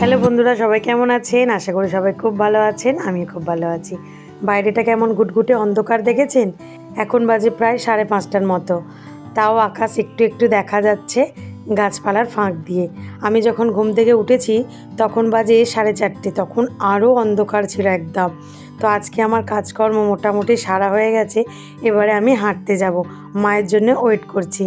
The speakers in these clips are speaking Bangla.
হ্যালো বন্ধুরা, সবাই কেমন আছেন? আশা করি সবাই খুব ভালো আছেন আমি খুব ভালো আছি। বাইরেটা কেমন ঘুটঘুটে অন্ধকার দেখেছেন? এখন বাজে প্রায় সাড়ে পাঁচটার মতো। তাও আকাশ একটু একটু দেখা যাচ্ছে গাছপালার ফাঁক দিয়ে। আমি যখন ঘুম থেকে উঠেছি, তখন বাজে সাড়ে চারটে, তখন আরও অন্ধকার ছিল একদম। তো আজকে আমার কাজকর্ম মোটামুটি সারা হয়ে গেছে, এবারে আমি হাঁটতে যাব, মায়ের জন্য ওয়েট করছি।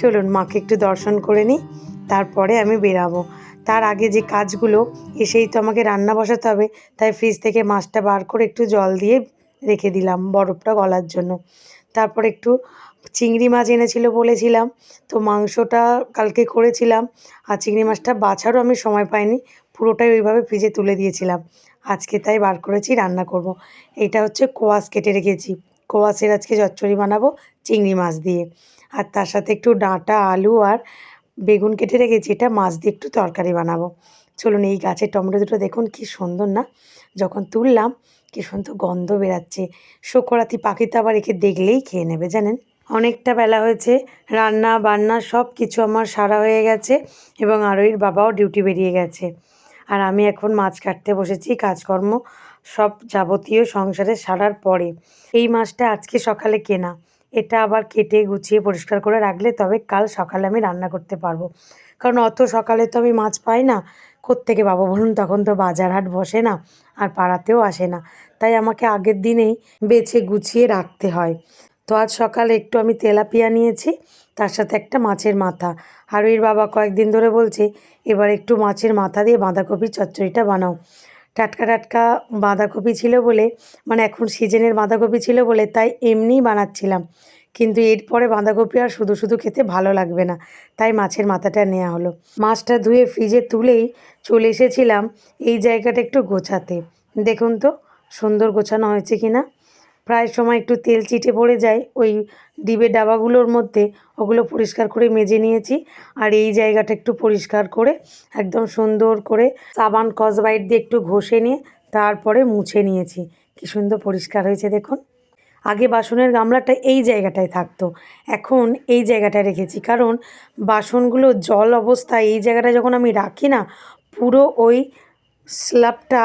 চলুন, মাকে একটু দর্শন করে নিই, তারপরে আমি বেরাবো। তার আগে যে কাজগুলো, এসেই তো আমাকে রান্না বসাতে হবে। তাই ফ্রিজ থেকে মাছটা বার করে একটু জল দিয়ে রেখে দিলাম বরফটা গলার জন্য। তারপর একটু চিংড়ি মাছ এনেছিল বলেছিলাম, তো মাংসটা কালকে করেছিলাম। আর চিংড়ি মাছটা বাছারও আমি সময় পাইনি, পুরোটাই ওইভাবে ফ্রিজে তুলে দিয়েছিলাম। আজকে তাই বার করেছি, রান্না করব। এটা হচ্ছে কোয়াশ কেটে রেখেছি। কোয়াশের আজকে চচ্চড়ি বানাবো চিংড়ি মাছ দিয়ে। আর তার সাথে একটু ডাঁটা, আলু আর বেগুন কেটে রেখেছি, এটা মাছ দিয়ে একটু তরকারি বানাবো। চলুন এই গাছের টমেটো দুটো দেখুন কি সুন্দর না? যখন তুললাম, কি সুন্দর গন্ধ বেরাচ্ছে। শোকরাতি পাখি তো আবার একে দেখলেই খেয়ে নেবে, জানেন? অনেকটা বেলা হয়েছে, রান্না বান্না সব কিছু আমার সারা হয়ে গেছে এবং আরোহীর বাবাও ডিউটি বেরিয়ে গেছে। আর আমি এখন মাছ কাটতে বসেছি, কাজকর্ম সব যাবতীয় সংসারে সারার পরে। এই মাছটা আজকে সকালে কেনা। এটা আবার কেটে গুছিয়ে পরিষ্কার করে রাখলে তবে কাল সকালে আমি রান্না করতে পারব। কারণ অত সকালে তো আমি মাছ পাই না। কোত্থেকে পাবো বলুন? তখন তো বাজার হাট বসে না, আর পাড়াতেও আসে না। তাই আমাকে আগের দিনেই বেছে গুছিয়ে রাখতে হয়। তো আজ সকালে একটু আমি তেলাপিয়া নিয়েছি, তার সাথে একটা মাছের মাথা। হারুইর বাবা কয়েকদিন ধরে বলছে, এবার একটু মাছের মাথা দিয়ে বাঁধাকপির চচ্চড়িটা বানাও। টাটকা টাটকা বাঁধাকপি ছিল বলে মানে এখন সিজনের বাঁধাকপি ছিল বলে তাই এমনিই বানাচ্ছিলাম। কিন্তু এরপরে বাঁধাকপি আর শুধু শুধু খেতে ভালো লাগবে না, তাই মাছের মাথাটা নেওয়া হলো। মাছটা ধুয়ে ফ্রিজে তুলেই চলে এসেছিলাম এই জায়গাটা একটু গোছাতে। দেখুন তো, সুন্দর গোছানো হয়েছে কি না প্রায় সময় একটু তেল চিটে পড়ে যায়, ওই ডিবের ডাবাগুলোর মধ্যে। ওগুলো পরিষ্কার করে মেজে নিয়েছি আর এই জায়গাটা একটু পরিষ্কার করে একদম সুন্দর করে সাবান, কসবাইট দিয়ে একটু ঘষে নিয়ে তারপরে মুছে নিয়েছি। কি সুন্দর পরিষ্কার হয়েছে দেখুন। আগে বাসনের গামলাটা এই জায়গাটায় থাকতো, এখন এই জায়গাটায় রেখেছি। কারণ বাসনগুলো জল অবস্থায় এই জায়গাটা যখন আমি রাখি না, পুরো ওই স্ল্যাবটা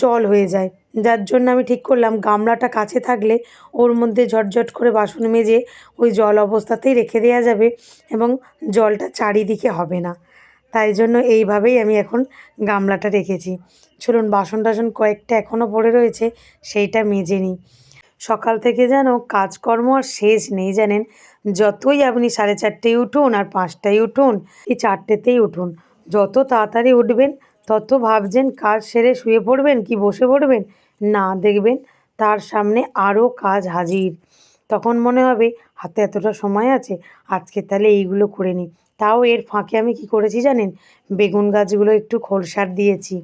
জল হয়ে যায়। যার জন্য আমি ঠিক করলাম গামলাটা কাছে থাকলে ওর মধ্যে ঝটঝট করে বাসন মেজে ওই জল অবস্থাতেই রেখে দেওয়া যাবে এবং জলটা চারিদিকে হবে না। তাই জন্য এইভাবেই আমি এখন গামলাটা রেখেছি। চলুন, বাসন টাসন কয়েকটা এখনও পড়ে রয়েছে, সেইটা মেজে নিই। সকাল থেকে যেন কাজকর্ম আর শেষ নেই জানেন। যতই আপনি সাড়ে চারটেই উঠুন আর পাঁচটায় উঠুন, এই চারটেতেই উঠুন। যত তাড়াতাড়ি উঠবেন, তত ভাবছেন কাজ সেরে শুয়ে পড়বেন কি বসে পড়বেন? না দেখবেন তার সামনে আরও কাজ হাজির। তখন মনে হবে, হাতে এতটা সময় আছে, আজকে তাহলে এইগুলো করে নিই। তাও এর ফাঁকে আমি কি করেছি জানেন? বেগুন গাছগুলো একটু খোলসার দিয়েছি।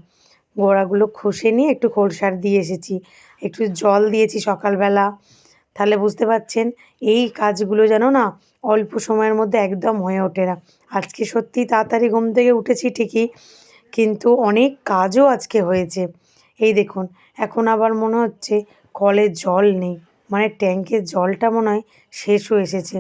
গোড়াগুলো খসে নিয়ে একটু খোলসার দিয়ে এসেছি। একটু জল দিয়েছি সকালবেলা। তাহলে বুঝতে পারছেন, এই কাজগুলো যেন না অল্প সময়ের মধ্যে একদম হয়ে ওঠে না। আজকে সত্যি তাড়াতাড়ি ঘুম থেকে উঠেছি ঠিকই, কিন্তু অনেক কাজও আজকে হয়েছে। এই দেখুন, এখন আবার মনে হচ্ছে কলে জল নেই। মানে ট্যাঙ্কের জলটা মনে হয় শেষ হয়ে এসেছে।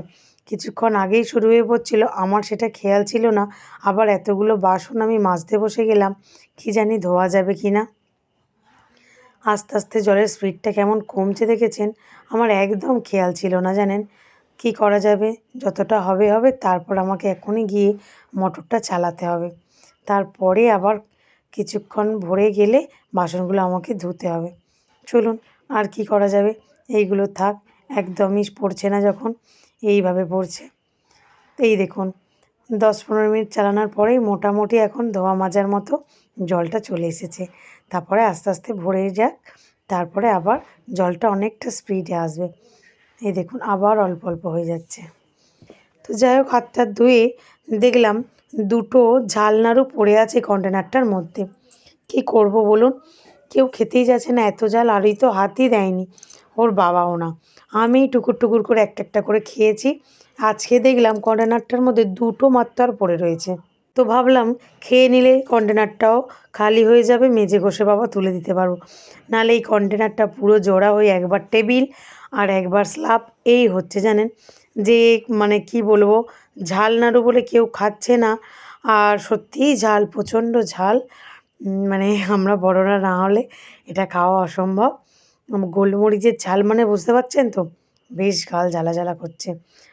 কিছুক্ষণ আগেই শুরু হয়ে পড়ছিল, আমার সেটা খেয়াল ছিল না। আবার এতগুলো বাসন আমি মাজতে বসে গেলাম, কি জানি ধোয়া যাবে কি না। আস্তে আস্তে জলের স্পিডটা কেমন কমছে দেখেছেন? আমার একদম খেয়াল ছিল না, জানেন? কি করা যাবে? যতটা হবে হবে, তারপর আমাকে এখনই গিয়ে মোটরটা চালাতে হবে। তারপরে আবার কিছুক্ষণ ভরে গেলে বাসনগুলো আমাকে ধুতে হবে। চলুন, আর কি করা যাবে? এইগুলো থাক, একদমই পড়ছে না যখন, এইভাবে পড়ছে। এই দেখুন দশ পনেরো মিনিট চালানোর পরেই মোটামুটি এখন ধোয়া মাজার মতো জলটা চলে এসেছে। তারপরে আস্তে আস্তে ভরে যাক, তারপরে আবার জলটা অনেকটা স্পিডে আসবে। এই দেখুন, আবার অল্প অল্প হয়ে যাচ্ছে। তো যাই হোক, হাতটা ধুয়ে দেখলাম দুটো ঝালনাড়ু পড়ে আছে কন্টেনারটার মধ্যে। কি করব বলুন? কেউ খেতেই যাচ্ছে না, এত জাল আরই তো হাতই দেয়নি। ওর বাবাও না। আমি টুকুর টুকুর করে একটা একটা করে খেয়েছি। আজকে দেখলাম কন্টেনারটার মধ্যে দুটো মাত্র আর পড়ে রয়েছে। তো ভাবলাম খেয়ে নিলে কন্টেনারটাও খালি হয়ে যাবে মেজে ঘষে বাবা তুলে দিতে পারব নাহলে এই কন্টেনারটা পুরো জোড়া হয়ে একবার টেবিল আর একবার স্ল্যাব, এই হচ্ছে জানেন। যে মানে কি বলব, ঝাল নাড়ু বলে কেউ খাচ্ছে না। আর সত্যিই ঝাল, প্রচণ্ড ঝাল। মানে আমরা বড়রা না হলে এটা খাওয়া অসম্ভব। গোলমরিচের ঝাল মানে বুঝতে পারছেন তো? বেশ গাল জ্বালা জ্বালা করছে।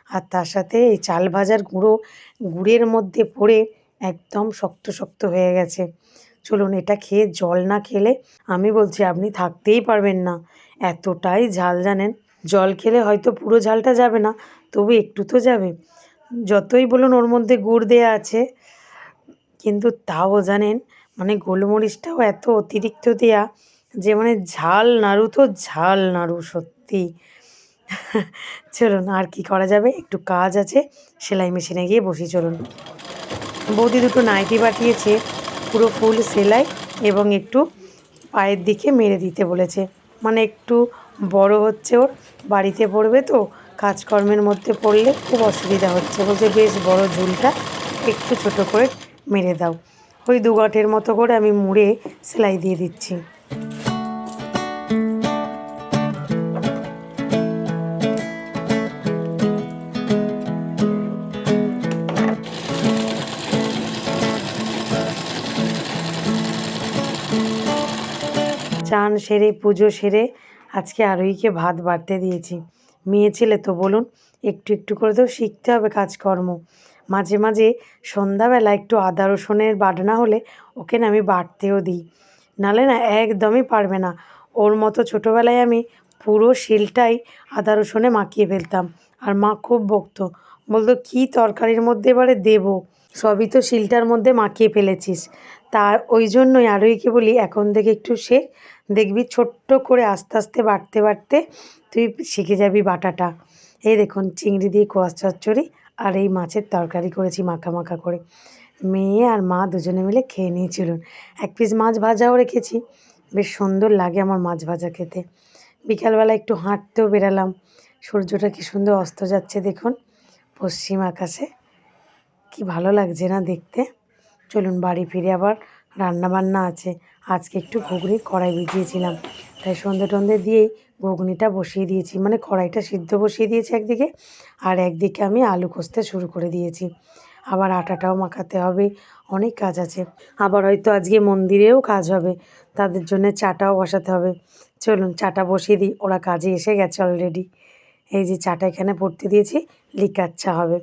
আর তার সাথে এই চাল ভাজার গুঁড়ো, গুড়ের মধ্যে পড়ে একদম শক্ত শক্ত হয়ে গেছে। চলুন এটা খেয়ে জল না খেলে, আমি বলছি আপনি থাকতেই পারবেন না। এতটাই ঝাল জানেন? জল খেলে হয়তো পুরো ঝালটা যাবে না, তবু একটু তো যাবে। যতই বলুন ওর মধ্যে গুড় দেয়া আছে, কিন্তু তাও জানেন মানে গোলমরিচটাও এত অতিরিক্ত দেয়া যে মানে ঝাল নাড়ু তো ঝাল নাড়ু সত্যি। চলুন আর কি করা যাবে, একটু কাজ আছে, সেলাই মেশিনে গিয়ে বসি, চলুন। বৌদি দুটো নাইটি পাঠিয়েছে, পুরো ফুল সেলাই এবং একটু পায়ের দিকে মেরে দিতে বলেছে মানে একটু বড় হচ্ছে ওর, বাড়িতে পড়বে তো, কাজকর্মের মধ্যে পড়লে খুব অসুবিধা হচ্ছে। বলছে, বেশ বড় ঝুলটা একটু ছোট করে মেরে দাও। ওই দু মতো করে আমি মুড়ে সেলাই দিয়ে দিচ্ছি। চান সেরে, পুজো সেরে আজকে আরোহীকে ভাত বাড়তে দিয়েছি। মেয়ে ছেলে তো বলুন, একটু একটু করে তো শিখতে হবে কাজকর্ম। মাঝে মাঝে সন্ধ্যাবেলা একটু আদা রসুনের বাটনা হলে ওকে না আমি বাটতেও দিই। নালে না একদমই পারবে না। ওর মতো ছোটোবেলায় আমি পুরো শিলটাই আদা রসুনে মাখিয়ে ফেলতাম। আর মা খুব বকতো। বলতো, কী তরকারির মধ্যে এবারে দেবো? সবই তো শিলটার মধ্যে মাখিয়ে ফেলেছিস। তা ওই জন্যই আরোহীকে বলি, এখন থেকে একটু শেখ দেখবি ছোট্ট করে আস্তে আস্তে বাড়তে বাড়তে তুই শিখে যাবি বাটাটা। এই দেখুন, চিংড়ি দিয়ে কোয়াশ চচ্চড়ি আর এই মাছের তরকারি করেছি মাখা মাখা করে। মেয়ে আর মা দুজনে মিলে খেয়ে নিয়েছিলেন এক পিস মাছ ভাজাও রেখেছি। বেশ সুন্দর লাগে আমার মাছ ভাজা খেতে। বিকালবেলা একটু হাঁটতেও বেরালাম। সূর্যটা কি সুন্দর অস্ত যাচ্ছে দেখুন। পশ্চিম আকাশে। কি ভালো লাগছে না দেখতে। চলুন বাড়ি ফিরে আবার রান্না বান্না আছে। আজকে একটু ঘুগনির কড়াই ভিজিয়েছিলাম। তাই সন্ধে টন্ধে দিয়েই ঘুগনিটা বসিয়ে দিয়েছি। মানে কড়াইটা সিদ্ধ বসিয়ে দিয়েছি একদিকে আর একদিকে আমি আলু কষতে শুরু করে দিয়েছি। আবার আটাটাও মাখাতে হবে, অনেক কাজ আছে। আবার হয়তো আজকে মন্দিরেও কাজ হবে, তাদের জন্য চাটাও বসাতে হবে। চলুন চাটা বসিয়ে দিই, ওরা কাজে এসে গেছে অলরেডি এই যে চাটা এখানে পড়তে দিয়েছি, লিকার চা হবে।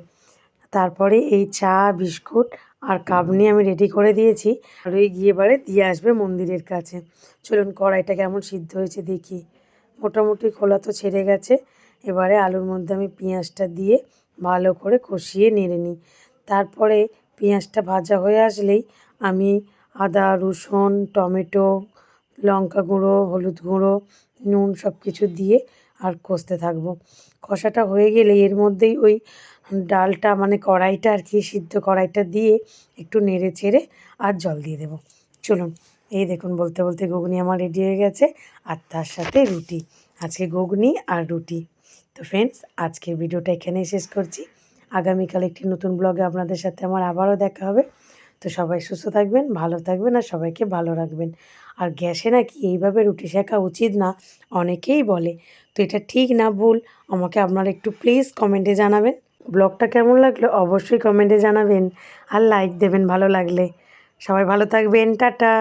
তারপরে এই চা, বিস্কুট আর কাপ নিয়ে আমি রেডি করে দিয়েছি। আর ওই গিয়ে এবারে দিয়ে আসবে মন্দিরের কাছে। চলুন কড়াইটা কেমন সিদ্ধ হয়েছে দেখি। মোটামুটি খোলা তো ছেড়ে গেছে। এবারে আলুর মধ্যে আমি পেঁয়াজটা দিয়ে ভালো করে কষিয়ে নেড়ে নিই। তারপরে পেঁয়াজটা ভাজা হয়ে আসলেই আমি আদা, রসুন, টমেটো, লঙ্কা গুঁড়ো, হলুদ গুঁড়ো, নুন সব কিছু দিয়ে আর কষতে থাকব। কষাটা হয়ে গেলে এর মধ্যেই ওই ডালটা মানে কড়াইটা আর কি, সিদ্ধ কড়াইটা দিয়ে একটু নেড়ে চেড়ে আর জল দিয়ে দেবো। চলুন, এই দেখুন বলতে বলতে ঘুগনি আমার রেডি হয়ে গেছে আর তার সাথে রুটি। আজকে ঘুগনি আর রুটি। তো ফ্রেন্ডস আজকের ভিডিওটা এখানেই শেষ করছি। আগামীকাল একটি নতুন ব্লগে আপনাদের সাথে আমার আবারও দেখা হবে। তো সবাই সুস্থ থাকবেন, ভালো থাকবেন আর সবাইকে ভালো রাখবেন। আর গ্যাসে নাকি এইভাবে রুটি শেখা উচিত না, অনেকেই বলে। তো এটা ঠিক না, ভুল। আমাকে আপনারা একটু প্লিজ কমেন্টে জানাবেন। ব্লগটা কেমন লাগল অবশ্যই কমেন্টে জানাবেন আর লাইক দেবেন ভালো লাগলে। সবাই ভালো থাকবেন, টাটা।